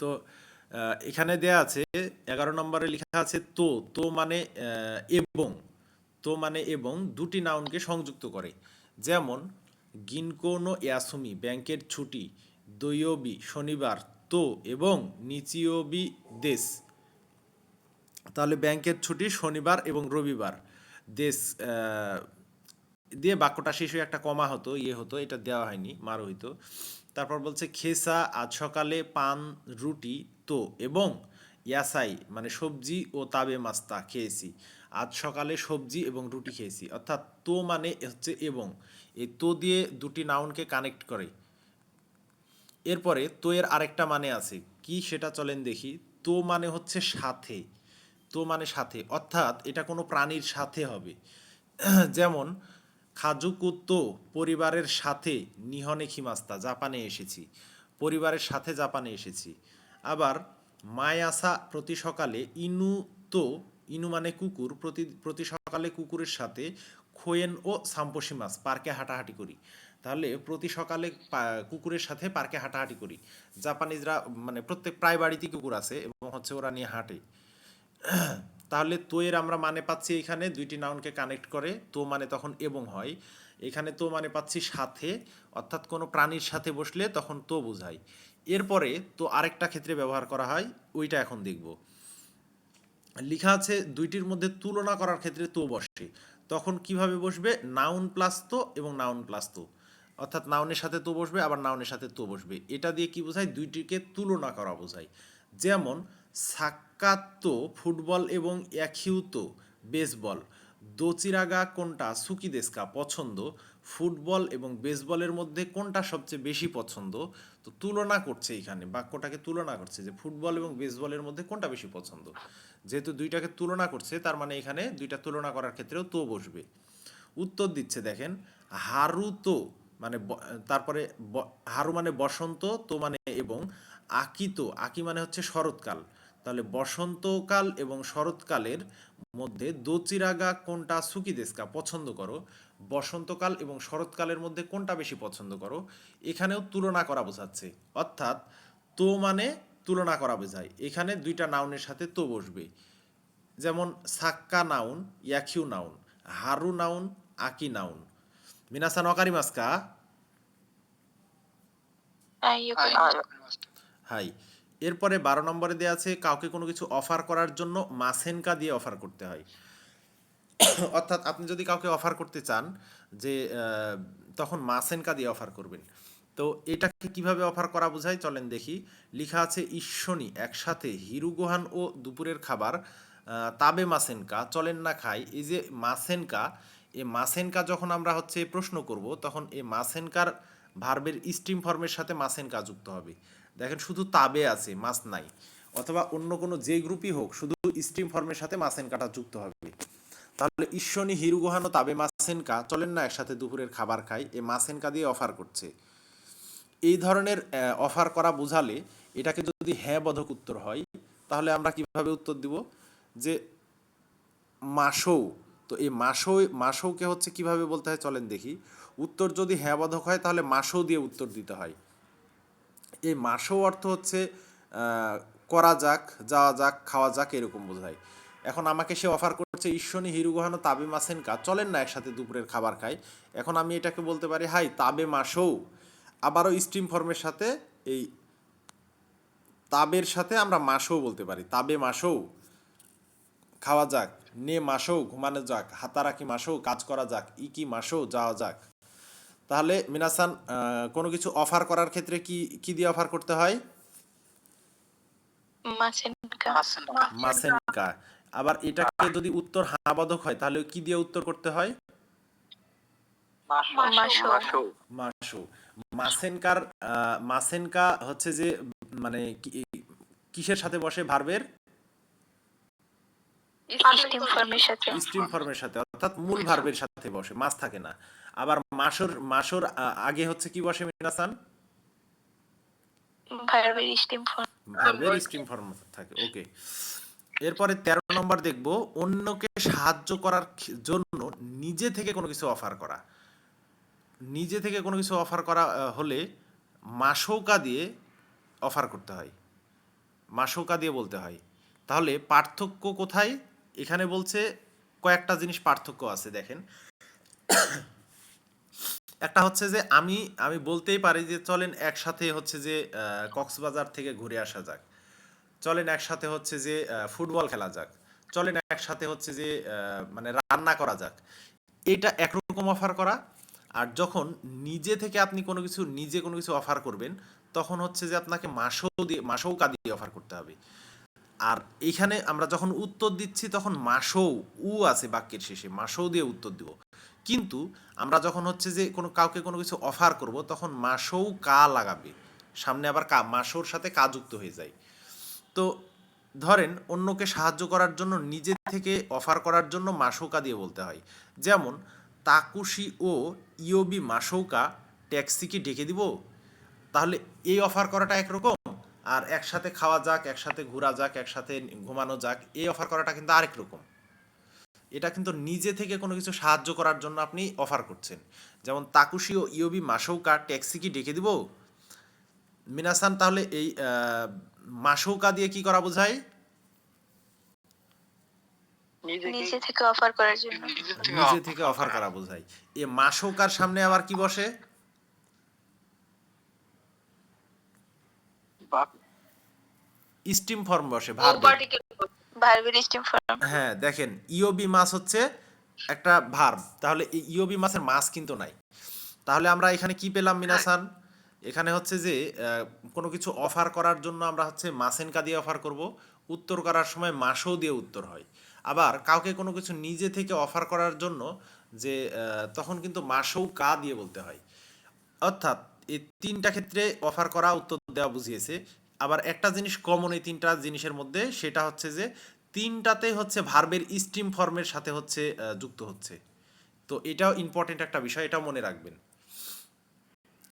তো এখানে দেয়া আছে, এগারো নম্বরে লেখা আছে তো তো মানে এবং, তো মানে এবং দুটি নাউনকে সংযুক্ত করে। যেমন গিনকোনো ইয়াসুমি, ব্যাংকের ছুটি, দৈয়বি শনিবার, তো এবং নিচিয়বি দেশ। তাহলে ব্যাংকের ছুটি শনিবার এবং রবিবার। দেশ দিয়ে বাক্যটা শেষ হয়ে একটা কমা হতো ইয়ে হতো, এটা দেওয়া হয়নি মার হইতো। তারপর বলছে, খেসা, আজ সকালে পান, রুটি, তো এবং ইয়াসাই মানে সবজি ও তাবে মাস্তা খেয়েছি। আজ সকালে সবজি এবং রুটি খেয়েছি। অর্থাৎ তো মানে হচ্ছে এবং। এই তো দিয়ে দুটি নাউনকে কানেক্ট করে। এরপরে তো এর আরেকটা মানে আছে। কি সেটা চলেন দেখি। তো মানে হচ্ছে সাথে। তো মানে সাথে। অর্থাৎ এটা কোনো প্রাণীর সাথে হবে। যেমন খাজুকু তো পরিবারের সাথে নিহনে খিমাস্তা জাপানে এসেছি। পরিবারের সাথে জাপানে এসেছি। আবার মায়াসা প্রতি সকালে ইনু তো, ইনু মানে কুকুর, প্রতি প্রতি সকালে কুকুরের সাথে খোয়েন ও সাম্পসি মাছ, পার্কে হাঁটাহাঁটি করি। তাহলে প্রতি সকালে কুকুরের সাথে পার্কে হাঁটাহাঁটি করি। জাপানিজরা মানে প্রত্যেক প্রায় বাড়িতেই কুকুর আছে এবং হচ্ছে ওরা নিয়ে হাঁটে। তাহলে তো এর আমরা মানে পাচ্ছি এখানে, দুইটি নাউনকে কানেক্ট করে, তো মানে তখন এবং হয়। এখানে তো মানে পাচ্ছি সাথে, অর্থাৎ কোনো প্রাণীর সাথে বসলে তখন তো বোঝায়। এরপরে তো আরেকটা ক্ষেত্রে ব্যবহার করা হয়, ওইটা এখন দেখব। লেখা আছে, দুইটির মধ্যে তুলনা করার ক্ষেত্রে তো বসে। তখন কীভাবে বসবে? নাউন প্লাস তো এবং নাউন প্লাস তো। অর্থাৎ নাউনের সাথে তো বসবে, আবার নাউনের সাথে তো বসবে। এটা দিয়ে কি বোঝায়? দুইটিকে তুলনা করা বোঝায়। যেমন সাক্কাতো ফুটবল এবং একহিউতো বেসবল। দোচিরাগা কোনটা সুকি দেস্কা পছন্দ? ফুটবল এবং বেসবলের মধ্যে কোনটা সবচেয়ে বেশি পছন্দ? তো তুলনা করছে এখানে, বাক্যটাকে তুলনা করছে যে ফুটবল এবং বেসবলের মধ্যে কোনটা বেশি পছন্দ। যেহেতু দুইটাকে তুলনা করছে, তার মানে এখানে দুইটা তুলনা করার ক্ষেত্রেও তো বসবে। উত্তর দিচ্ছে, দেখেন হারু তো মানে তারপরে হারু মানে বসন্ত, তো মানে এবং আকি তো আকি মানে হচ্ছে শরৎকাল তাহলে বসন্তকাল এবং শরৎকালের মধ্যে দোচিরাগা কোনটা সুকি দেস্কা পছন্দ করো বসন্তকাল এবং শরৎকালের মধ্যে কোনটা বেশি পছন্দ করো এখানেও তুলনা করা বোঝাচ্ছে অর্থাৎ তো মানে তুলনা করা বোঝায় এখানে দুইটা নাউনের সাথে তো বসবে যেমন সাক্কা নাউন ইয়াকিউ নাউন হারু নাউন আকি নাউন মিনাসান অকারি হাই। এরপরে বারো নম্বরে দেওয়া আছে, কাউকে কোনো কিছু অফার করার জন্য মাসেনকা দিয়ে অফার করতে হয়। অর্থাৎ আপনি যদি কাউকে অফার করতে চান যে তখন মাসেনকা দিয়ে অফার করবেন। তো এটাকে কীভাবে অফার করা বোঝায়? চলেন দেখি। লিখা আছে, ঈশ্বনী, একসাথে হিরুগোহান ও দুপুরের খাবার তাবে মাসেনকা, চলেন না খাই। এই যে মাসেনকা, এ মাসেনকা যখন আমরা হচ্ছে প্রশ্ন করব, তখন এ মাসেনকার ভার্বের স্টিম ফর্মের সাথে মাসেনকা যুক্ত হবে। দেখেন শুধু তাবে আছে মাস নাই। অথবা অন্য কোনো যে গ্রুপই হোক, শুধু স্ট্রিম ফর্মের সাথে মাসেন কাটা যুক্ত হবে। তাহলে ঈশ্বনী হিরুগোহানো তাবে মাসেনকা চলেন না একসাথে দুপুরের খাবার খাই, এ মাসেনকা দিয়ে অফার করছে। এই ধরনের অফার করা বোঝালে এটাকে যদি হ্যাঁ বধক উত্তর হয়, তাহলে আমরা কীভাবে উত্তর দিব? যে মাসৌ, তো এই মাসৌ, মাসৌকে হচ্ছে কীভাবে বলতে হয়? চলেন দেখি। উত্তর যদি হ্যাঁ বধক হয়, তাহলে মাসৌ দিয়ে উত্তর দিতে হয়। এই মাসও অর্থ হচ্ছে করা যাক, যাওয়া যাক, খাওয়া যাক এরকম বোঝায় এখন আমাকে সে অফার করছে ঈশ্বনী হিরুগোহানো তাবে মাসেন কা চলেন না একসাথে দুপুরের খাবার খাই। এখন আমি এটাকে বলতে পারি, হাই, তাবে মাসও। আবারও স্ট্রিম ফর্মের সাথে এই তাবের সাথে আমরা মাসও বলতে পারি, তাবে মাসও। খাওয়া যাক, নে মাসও, ঘুমানো যাক হাতারাকি মাসও, কাজ করা যাক ই কি মাসও, যাওয়া যাক। তাহলে মিনাসান কোনো কিছু অফার করার ক্ষেত্রে কি কি দিয়ে অফার করতে হয়? মাসেনকা। আবার এটাকে যদি উত্তর হাবাদক হয় তাহলে কি দিয়ে উত্তর করতে হয়? মাসু। মাসেনকার মাসেনকা হচ্ছে যে মানে কিসের সাথে বসে ভার্বের? সাথে। অর্থাৎ মূল ভার্বের সাথে বসে। মাছ থাকে না। আবার মাসর মাসর আগে হচ্ছে কি বসে মিনাসান ভার্বের স্টিম ফর্ম। ভার্বের স্ট্রিম ফর্ম থাকে ওকে। এরপরে তেরো নম্বর দেখব অন্যকে সাহায্য করার জন্য নিজে থেকে কোনো কিছু অফার করা। নিজে থেকে কোনো কিছু অফার করা হলে মাসৌকা দিয়ে অফার করতে হয়। মাসৌকা দিয়ে বলতে হয়। তাহলে পার্থক্য কোথায়? এখানে বলছে কয়েকটা জিনিস পার্থক্য আছে দেখেন। একটা হচ্ছে যে আমি আমি বলতেই পারি যে চলেন একসাথে হচ্ছে যে কক্সবাজার থেকে ঘুরে আসা যাক। চলেন একসাথে হচ্ছে যে ফুটবল খেলা যাক। চলেন একসাথে হচ্ছে যে মানে রান্না করা যাক। এটা একরকম অফার করা। আর যখন নিজে থেকে আপনি কোনো কিছু, নিজে কোনো কিছু অফার করবেন, তখন হচ্ছে যে আপনাকে মাসও দিয়ে মাসৌকা দিয়ে অফার করতে হবে। আর এইখানে আমরা যখন উত্তর দিচ্ছি, তখন মাসও, উ আছে বাক্যের শেষে, মাসও দিয়ে উত্তর দিব। কিন্তু আমরা যখন হচ্ছে যে কোনো কাউকে কোনো কিছু অফার করব, তখন মাসও কা লাগাবে। সামনে আবার কা, মাসোর সাথে কা যুক্ত হয়ে যায়। তো ধরেন অন্যকে সাহায্য করার জন্য, নিজে থেকে অফার করার জন্য মাসৌকা দিয়ে বলতে হয়। যেমন তাকুশি ও ইওবি মাসৌকা ট্যাক্সিকে ডেকে দিব? তাহলে এই অফার করাটা একরকম, আর একসাথে খাওয়া যাক, একসাথে ঘোরা যাক, একসাথে ঘুমানো যাক, এই অফার করাটা কিন্তু আরেক রকম। এটা কিন্তু নিজে থেকে কোনো কিছু সাহায্য করার জন্য আপনি অফার করছেন। যেমন তাকুশি ও ইওবি মাসৌকা ট্যাক্সি কি ডেকে দিব? মিনাসান তাহলে এই মাসৌকা দিয়ে কি করা বোঝায়? নিজে থেকে অফার করার জন্য। নিজে থেকে অফার করা বোঝায়। এ মাসৌকার সামনে আবার কি বসে? স্টিম ফর্ম বসে ভার্ব হ্যাঁ দেখেন ইওবি মাস হচ্ছে একটা ভার্ব তাহলে ইওবি মাসের মাস কিন্তু নাই। তাহলে আমরা এখানে কি পেলাম, মিনাসান? এখানে হচ্ছে যে কোনো কিছু অফার করার জন্য আমরা হচ্ছে মাসেনকা দিয়ে অফার করব। উত্তর করার সময় মাসও দিয়ে উত্তর হয়। আবার কাউকে কোনো কিছু নিজে থেকে অফার করার জন্য যে তখন কিন্তু মাসও কা দিয়ে বলতে হয়। অর্থাৎ এই তিনটা ক্ষেত্রে অফার করা উত্তর দেওয়া বুঝিয়েছে। আবার একটা জিনিস কমন এই তিনটা জিনিসের মধ্যে, সেটা হচ্ছে যে তিনটাতে হচ্ছে ভার্বের স্ট্রিম ফর্মের সাথে হচ্ছে যুক্ত হচ্ছে। তো এটাও ইম্পর্টেন্ট একটা বিষয়, এটাও মনে রাখবেন।